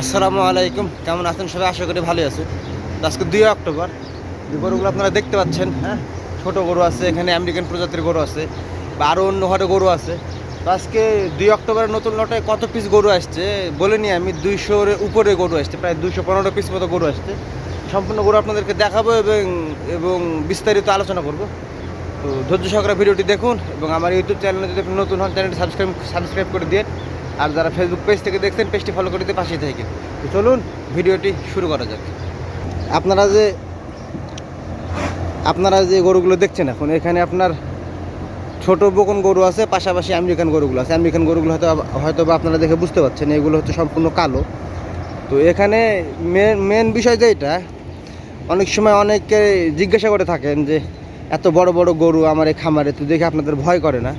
আসসালামু আলাইকুম। কেমন আছেন? সবাই আশা করি ভালো আছে আজকে দুই অক্টোবর। গরুগুলো আপনারা দেখতে পাচ্ছেন হ্যাঁ? ছোটো গরু আছে, এখানে আমেরিকান প্রজাতির গরু আছে, বা আরও অন্য ঘরে গরু আছে। তো আজকে দুই অক্টোবরের নতুন লটে কত পিস গরু আসছে বলিনি আমি, দুইশোর উপরে গরু আসছে, প্রায় দুইশো পনেরো পিস মতো গরু আসছে। সম্পূর্ণ গরু আপনাদেরকে দেখাবো এবং এবং বিস্তারিত আলোচনা করব। তো ধৈর্য সহকারে ভিডিওটি দেখুন এবং আমার ইউটিউব চ্যানেলে যদি নতুন হন চ্যানেলটি সাবস্ক্রাইব সাবস্ক্রাইব করে দিয়ে আর যারা ফেসবুক পেজ থেকে দেখছেন পেজটি ফলো করে দিয়ে পাশেই থাকেন। তো চলুন, ভিডিওটি শুরু করা যাক। আপনারা যে আপনারা যে গরুগুলো দেখছেন এখন, এখানে আপনার ছোট বকন গরু আছে, পাশাপাশি আমেরিকান গরুগুলো আছে। আমেরিকান গরুগুলো হয়তো হয়তো বা আপনারা দেখে বুঝতে পারছেন, এগুলো হচ্ছে সম্পূর্ণ কালো। তো এখানে মেন মেন বিষয় যেটা অনেক সময় অনেকে জিজ্ঞাসা করে থাকেন যে, এত বড় বড় গরু আমার এই খামারে? তো দেখে আপনাদের ভয় করে না।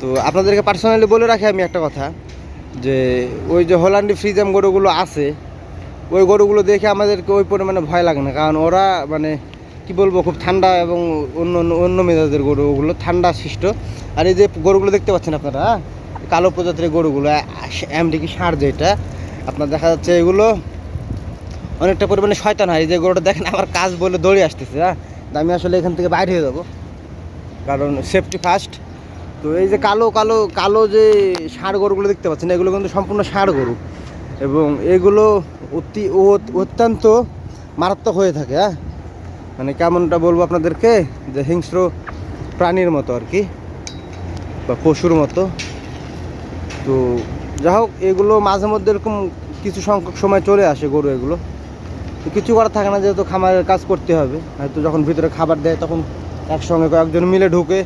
তো আপনাদেরকে পার্সোনালি বলে রাখি আমি একটা কথা। যে ওই যে হোল্যান্ডি ফ্রিজাম গরুগুলো আছে, ওই গরুগুলো দেখে আমাদেরকে ওই পরিমাণে ভয় লাগে না। কারণ ওরা মানে কি বলব, খুব ঠান্ডা এবং অন্য অন্য মেজাজের গরু, ওগুলো ঠান্ডা সৃষ্ট। আর এই যে গরুগুলো দেখতে পাচ্ছেন আপনারা হ্যাঁ? কালো প্রজাতির গরুগুলো এমডিকি সার যেটা আপনার দেখা যাচ্ছে এগুলো অনেকটা পরিমাণে শয়তান হয়। যে গরুটা দেখেন, আমার কাজ বলে দৌড়ে আসতেছে হ্যাঁ? আমি আসলে এখান থেকে বাইরে হয়ে যাব। কারণ সেফটি ফার্স্ট তো এই যে কালো কালো কালো যে ষাঁড় গরুগুলো দেখতে পাচ্ছেন, এগুলো কিন্তু সম্পূর্ণ ষাঁড় গরু। এবং এগুলো অতি অত্যন্ত মারাত্মক হয়ে থাকে হ্যাঁ? মানে কেমনটা বলব আপনাদেরকে? যে হিংস্র প্রাণীর মতো আর কি, বা পশুর মতো। তো যা হোক, এগুলো মাঝে মধ্যে এরকম কিছু সংখ্যক সময় চলে আসে গরু এগুলো। তো কিছু করার থাকে না, যেহেতু খামারের কাজ করতে হবে। হয়তো যখন ভিতরে খাবার দেয়, তখন একসঙ্গে কয়েকজন মিলে ঢুকে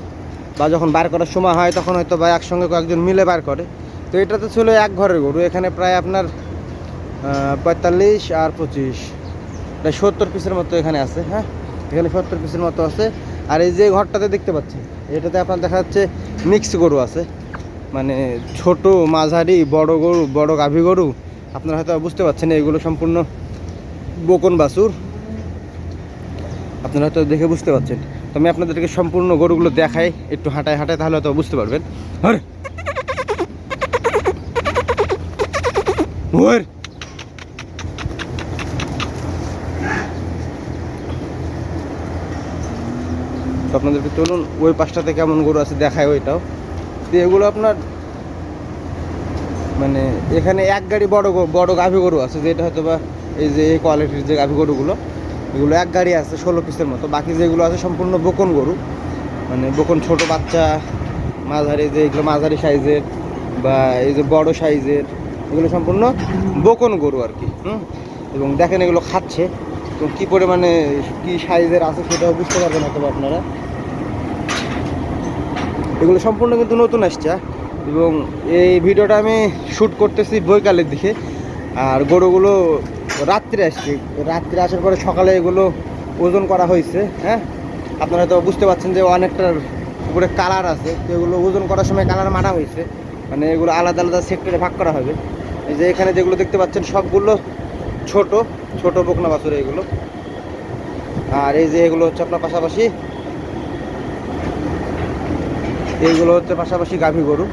বা যখন বার করার সময় হয়, তখন হয়তো বা একসঙ্গে কয়েকজন মিলে বার করে। তো এটা তো ছিল এক ঘরের গরু, এখানে প্রায় আপনার পঁয়তাল্লিশ আর পঁচিশ। প্রায় সত্তর পিসের মতো এখানে আছে হ্যাঁ? এখানে সত্তর পিসের মতো আছে। আর এই যে ঘরটাতে দেখতে পাচ্ছেন, এটাতে আপনার দেখা যাচ্ছে মিক্স গরু আছে। মানে ছোট, মাঝারি, বড় গরু, বড় গাভী গরু। আপনারা হয়তো বুঝতে পারছেন, এগুলো সম্পূর্ণ বকন বাছুর। আপনারা হয়তো দেখে বুঝতে পারছেন। তো আমি আপনাদেরকে সম্পূর্ণ গরুগুলো দেখাই, একটু হাঁটায় হাঁটায়, তাহলে হয়তো বুঝতে পারবেন। আপনাদেরকে চলুন, ওই পাশটাতে কেমন গরু আছে দেখায় ওইটাও। তো এগুলো আপনার মানে এখানে এক গাড়ি বড় বড় গাভী গরু আছে, যেটা হয়তো বা এই যে এই কোয়ালিটির যে গাভী গরুগুলো। এগুলো এক গাড়ি আছে, ষোলো পিসের মতো। বাকি যেগুলো আছে সম্পূর্ণ বকন গরু। মানে বকন ছোট বাচ্চা, মাঝারি যে এগুলো মাঝারি সাইজের বা এই যে বড় সাইজের, এগুলো সম্পূর্ণ বকন গরু আর কি, হুম? এবং দেখেন এগুলো খাচ্ছে। এবং কী পরিমাণে, কী সাইজের আছে সেটাও বুঝতে পারবেন হয়তো আপনারা। এগুলো সম্পূর্ণ কিন্তু নতুন আসছে হ্যাঁ? এবং এই ভিডিওটা আমি শ্যুট করতেছি বৈকালের দিকে। আর গরুগুলো রাত্রে আসছে। রাত্রে আসার পরে সকালে এগুলো ওজন করা হয়েছে হ্যাঁ? আপনারা তো বুঝতে পারছেন যে অনেকটার উপরে কালার আছে, তো এগুলো ওজন করার সময় কালার মারা হয়েছে। মানে এগুলো আলাদা আলাদা সেক্টরে ভাগ করা হবে। এই যে এখানে যেগুলো দেখতে পাচ্ছেন, সবগুলো ছোট ছোট বকনা বাছুর এগুলো। আর এই যে এগুলো হচ্ছে আপনার পাশাপাশি, এইগুলো হচ্ছে পাশাপাশি গাভী গরু।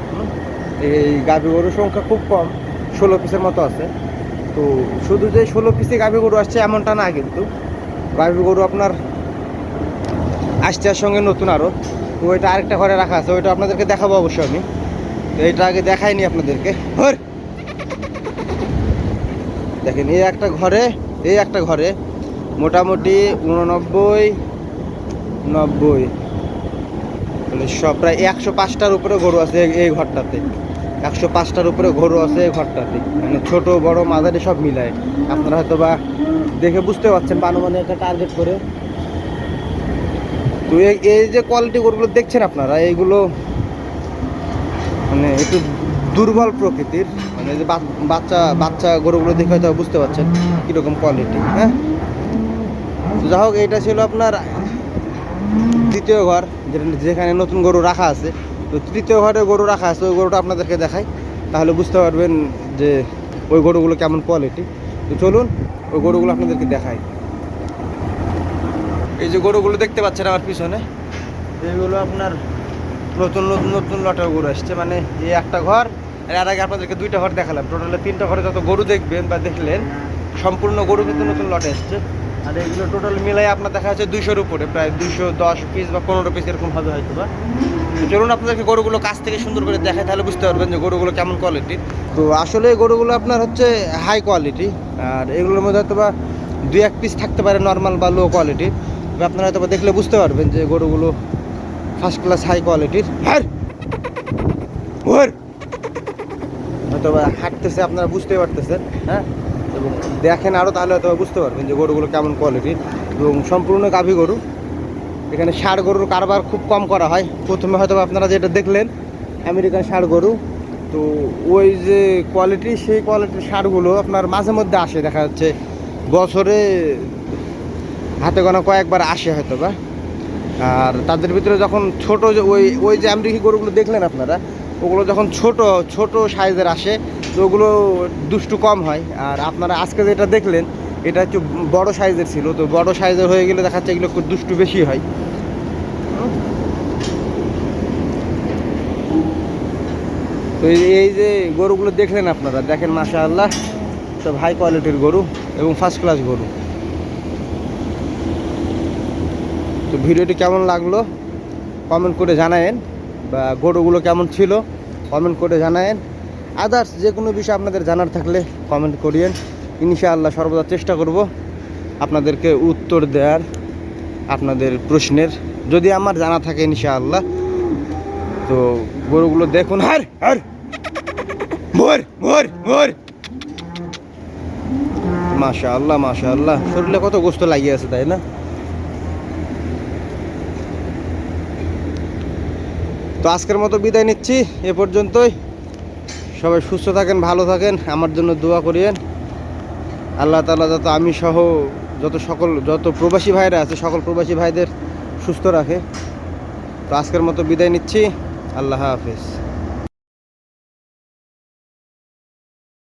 এই গাভী গরুর সংখ্যা খুব কম, ষোলো পিসের মতো আছে। তো শুধু যে ষোলো পিসে গাভী গরু আসছে এমনটা না কিন্তু। গাভী গরু আপনার আসছে সঙ্গে নতুন আরও তো ওইটা আরেকটা ঘরে রাখা আছে, ওইটা আপনাদেরকে দেখাবো অবশ্যই আমি। তো এইটা আগে দেখাইনি আপনাদেরকে। হর দেখেন, এই একটা ঘরে, এই একটা ঘরে মোটামুটি উননব্বই, নব্বই। মানে সব প্রায় একশো পাঁচটার উপরে গরু আছে এই ঘরটাতে। একশো পাঁচটার উপরে গরু আছে এই ঘরটাতে। মানে ছোট, বড়, মাঝারি সব মিলায়। আপনারা হয়তো বা দেখে বুঝতে পারছেন পানুমানে একটা টার্গেট করে। তো এই যে কোয়ালিটি গরুগুলো দেখছেন আপনারা, এইগুলো মানে একটু দুর্বল প্রকৃতির। মানে যে বাচ্চা বাচ্চা গরুগুলো দেখে হয়তো বুঝতে পারছেন কীরকম কোয়ালিটি হ্যাঁ? তো যা হোক, এইটা ছিল আপনার দ্বিতীয় ঘর যেখানে নতুন গরু রাখা আছে। তো তৃতীয় ঘরে গরু রাখা আছে, ওই গরুটা আপনাদেরকে দেখাই। তাহলে বুঝতে পারবেন যে ওই গরুগুলো কেমন কোয়ালিটি তো চলুন, ওই গরুগুলো আপনাদেরকে দেখাই। এই যে গরুগুলো দেখতে পাচ্ছেন আমার পিছনে এইগুলো আপনার নতুন নতুন নতুন লটের গরু আসছে। মানে এই একটা ঘর এর আগে আপনাদেরকে দুইটা ঘর দেখালাম। টোটালে তিনটা ঘরে যত গরু দেখবেন বা দেখলেন, সম্পূর্ণ গরু কিন্তু নতুন লটে এসছে। আর এগুলো টোটাল মিলাই আপনার দেখা যাচ্ছে দুইশোর উপরে, প্রায় দুইশো দশ পিস বা পনেরো পিস এরকম হবে হয়তো বা চলুন আপনাদেরকে গরুগুলো কাছ থেকে সুন্দর করে দেখায় তাহলে বুঝতে পারবেন যে গরুগুলো কেমন কোয়ালিটি তো আসলে গরুগুলো আপনার হচ্ছে হাই কোয়ালিটি আর এগুলোর মধ্যে হয়তো বা দুই এক পিস থাকতে পারে নর্মাল বা লো কোয়ালিটি আপনারা হয়তো দেখলে বুঝতে পারবেন যে গরুগুলো ফার্স্ট ক্লাস হাই কোয়ালিটির হ্যাঁ হয়তো হাঁটতেছে, আপনারা বুঝতে পারতেছেন হ্যাঁ? এবং দেখেন আরও তাহলে হয়তো বুঝতে পারবেন যে গরুগুলো কেমন কোয়ালিটির এবং সম্পূর্ণ গাভী গরু। এখানে ষাড় গরুর কারবার খুব কম করা হয়। প্রথমে হয়তো আপনারা যেটা দেখলেন, আমেরিকান ষাড় গরু। তো ওই যে কোয়ালিটি সেই কোয়ালিটির ষাড়গুলো আপনার মাঝে মধ্যে আসে, দেখা যাচ্ছে বছরে হাতে গোনা কয়েকবার আসে হয়তো বা আর তাদের ভিতরে যখন ছোট যে ওই ওই যে আমেরিকি গরুগুলো দেখলেন আপনারা, ওগুলো যখন ছোট ছোট সাইজের আসে, তো ওগুলো দুষ্টু কম হয়। আর আপনারা আজকে যেটা দেখলেন এটা হচ্ছে বড় সাইজের ছিল, তো বড় সাইজের হয়ে গেলে দেখা যাচ্ছে এগুলো দুষ্টু বেশি হয়। তো এই যে গরুগুলো দেখলেন আপনারা, দেখেন মাশা আল্লাহ সব হাই কোয়ালিটির গরু এবং ফার্স্ট ক্লাস গরু। তো ভিডিওটি কেমন লাগল কমেন্ট করে জানায়েন, বা গরুগুলো কেমন ছিল কমেন্ট করে জানায়েন। আদার্স যে কোনো বিষয় আপনাদের জানার থাকলে কমেন্ট করিয়েন। ইনশাআল্লাহ সর্বদা চেষ্টা করব আপনাদেরকে উত্তর দেওয়ার আপনাদের প্রশ্নের। যদি আমার জানা থাকে ইনশাআল্লাহ, তো গরুগুলো দেখুন। হার হার। মোর মোর মোর। মাশা আল্লাহ মাশা আল্লাহ শরীরে কত গোস্ত লাগিয়ে আছে, তাই না? তো আজকের মতো বিদায় নিচ্ছি, এ পর্যন্তই। সবাই সুস্থ থাকেন, ভালো থাকেন। আমার জন্য দোয়া করিয়েন। আল্লাহ তালা যত আমি সহ যত সকল, যত প্রবাসী ভাইরা আছে, সকল প্রবাসী ভাইদের সুস্থ রাখে। তো আজকের মতো বিদায় নিচ্ছি। আল্লাহ হাফিজ।